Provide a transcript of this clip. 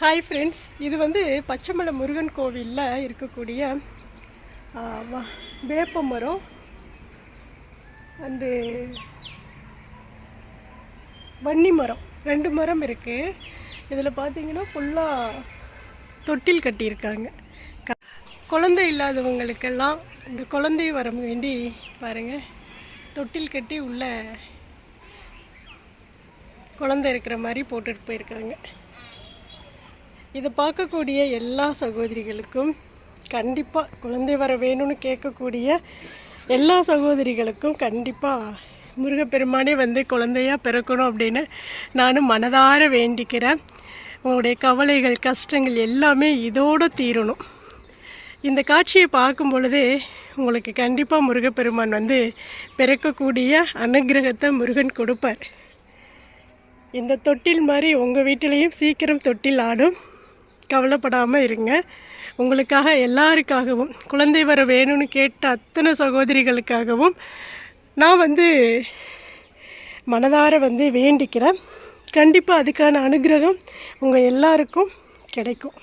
Hi friends இது வந்து பச்சைமலை முருகன் கோவிலில் இருக்கக்கூடிய வேப்ப மரம். அண்டு வன்னி மரம். ரெண்டு மரம் இருக்குது இதில் பார்த்தீங்கன்னா ஃபுல்லாக தொட்டில் கட்டியிருக்காங்க. க குழந்தை இல்லாதவங்களுக்கெல்லாம் இந்த குழந்தை வர வேண்டி பாருங்கள் தொட்டில் கட்டி உள்ள குழந்தை இருக்கிற மாதிரி போட்டுட்டு போயிருக்காங்க. இதை பார்க்கக்கூடிய எல்லா சகோதரிகளுக்கும் கண்டிப்பாக குழந்தை வர வேணும்னு கேட்கக்கூடிய எல்லா சகோதரிகளுக்கும் கண்டிப்பாக முருகப்பெருமானே வந்து குழந்தையாக பிறக்கணும் அப்படின்னு நானும் மனதார வேண்டிக்கிறேன். உங்களுடைய கவலைகள் கஷ்டங்கள் எல்லாமே இதோடு தீரணும். இந்த காட்சியை பார்க்கும் பொழுதே உங்களுக்கு கண்டிப்பாக முருகப்பெருமான் வந்து பிறக்கக்கூடிய அனுக்கிரகத்தை முருகன் கொடுப்பார். இந்த தொட்டில் மாதிரி உங்கள் வீட்டிலையும் சீக்கிரம் தொட்டில் ஆடும். கவலைப்படாமல் இருங்க. உங்களுக்காக எல்லாருக்காகவும் குழந்தை வர வேணும்னு கேட்ட அத்தனை சகோதரிகளுக்காகவும் நான் வந்து மனதார வந்து வேண்டிக்கிறேன். கண்டிப்பாக அதுக்கான அனுகிரகம் உங்கள் எல்லாருக்கும் கிடைக்கும்.